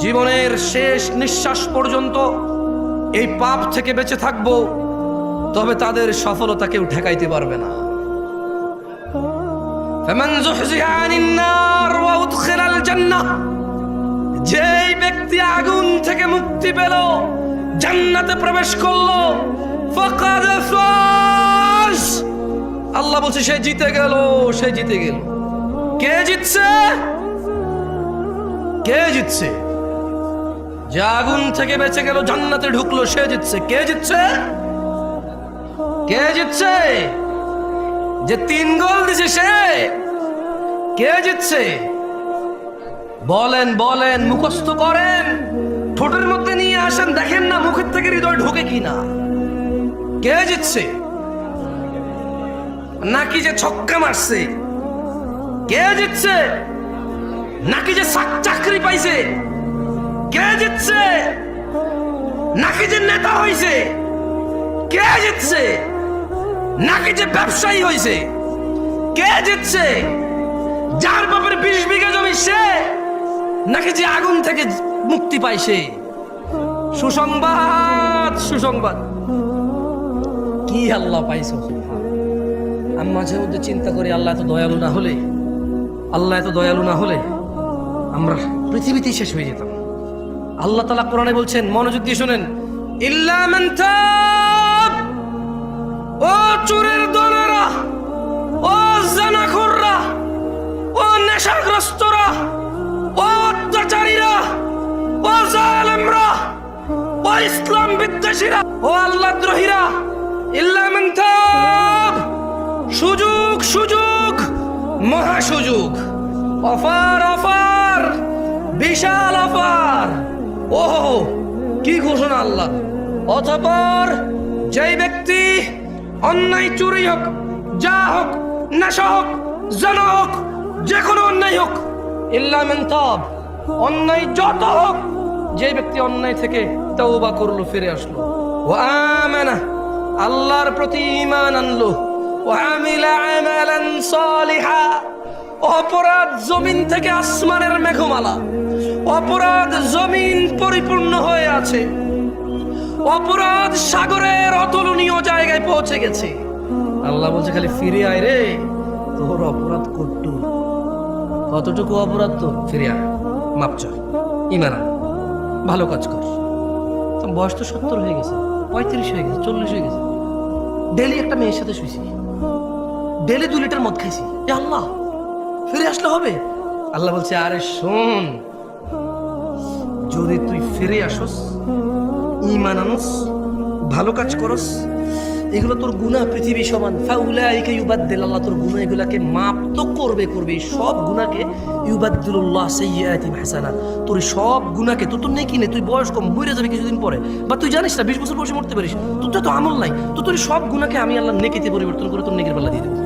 জীবনের শেষ নিঃশ্বাস পর্যন্ত এই পাপ থেকে বেঁচে থাকব, তবে তাদের সফলতা কেউ ঠেকাইতে পারবে না। যেই ব্যক্তি আগুন থেকে মুক্তি পেল, জান্নাতে প্রবেশ করল আল্লাহ বলছে, সে জিতে গেল, সে জিতে গেল। কে জিতছে? কে জিতছে? যে আগুন থেকে বেঁচে গেল, জান্নাতে ঢুকলো, সে জিতছে। কে জিতছে? কে জিতছে? যে তিন গোল দিছে সে, কে জিতছে? বলেন বলেন, মুখস্থ করেন। ঠোঁটের মধ্যে নিয়ে আসেন, দেখেন না মুখের থেকে হৃদয় ঢোকে কিনা কে জিতছে? নাকি যে ছক্কা মারছে? কে জিতছে? নাকি যে চাকরি পাইছে? কে জিতছে? নাকি যে নেতা হইছে? কে জিতছে? নাকি যে ব্যবসায়ী হইছে? কে জিতছে? যার বাপের বিশ বিঘা জমি সে? নাকি যে আগুন থেকে মুক্তি পাইছে সুসংবাদ সুসংবাদ। কি আল্লাহ পাইছো? আমি মাঝে মধ্যে চিন্তা করি, আল্লাহ এত দয়ালু না হলে, আল্লাহ এত দয়ালু না হলে আমরা পৃথিবীতেই শেষ হয়ে যেতাম। আল্লাহ তালা কোরআনে বলছেন, মনোযোগ দিয়ে শোনেন। ও চোরের দলেরা, ও জানাখোররা, ও নেশাগ্রস্তরা, ও অত্যাচারীরা, ও জালেমরা, ও ইসলাম বিদ্বেষীরা, ও আল্লাহ দ্রোহীরা, ইল্লা মান তাব, সুযোগ সুযোগ, মহা সুযোগ। অফার অফার, বিশাল অফার। ওহো, কি ঘোষণা আল্লাহ। অতঃপর যেই ব্যক্তি অন্যায় চুরি হোক, যা হোক, নেশা হোক, জানা হোক, যে কোনো অন্যায় হোক, ইল্লা মিন অন্যায় যত হোক যে ব্যক্তি অন্যায় থেকে তওবা করল, ফিরে আসলো। ও আমানা, আল্লাহর প্রতি ঈমান আনলো। ও আমিলা আমালান সালিহা, অপরাধ জমিন থেকে আসমানের মেঘমালা, অপরাধ জমিন পরিপূর্ণ হয়ে আছে। অপরাধ সাগরের অতুলনীয় জায়গায় পৌঁছে গেছে। আল্লাহ বলছে, খালি ফিরে আয় রে, তোর অপরাধ কট্টু। কতটুকু অপরাধ তো ফিরে আয়। মাপ চা। ইমান ভালো কাজ কর। বয়স তো সত্তর হয়ে গেছে, পঁয়ত্রিশ হয়ে গেছে, চল্লিশ হয়ে গেছে। ডেলি একটা মেয়ের সাথে শুয়েছি ডেলি দু লিটার মদ খাইছি। আল্লাহ, ফিরে আসলে হবে? আল্লাহ বলছে, আরে শোন, যদি তুই ফিরে আসস ইমান আনস, ভালো কাজ করস, এগুলো তোর গুনাহ পৃথিবী সমান। ফাউলাইকা আল্লাহ, তোর গুনাহ এগুলাকে মাপ তো করবে করবে। সব গুনাহকে ইউবাদদিলুল্লাহ সাইয়্যাতিম হাসানাত। তোর সব গুনাহকে, তোর তো নেকি নেই, তুই বয়স কম মরে যাবে কিছুদিন পরে। বা তুই জানিস না, বিশ বছর বয়সে মরতে পারিস। তোর তো আমল নাই। তো তোর সব গুনাহকে আমি আল্লাহ নেকিতে পরিবর্তন করে তোর নেকির পাল্লা দিয়ে দেবো।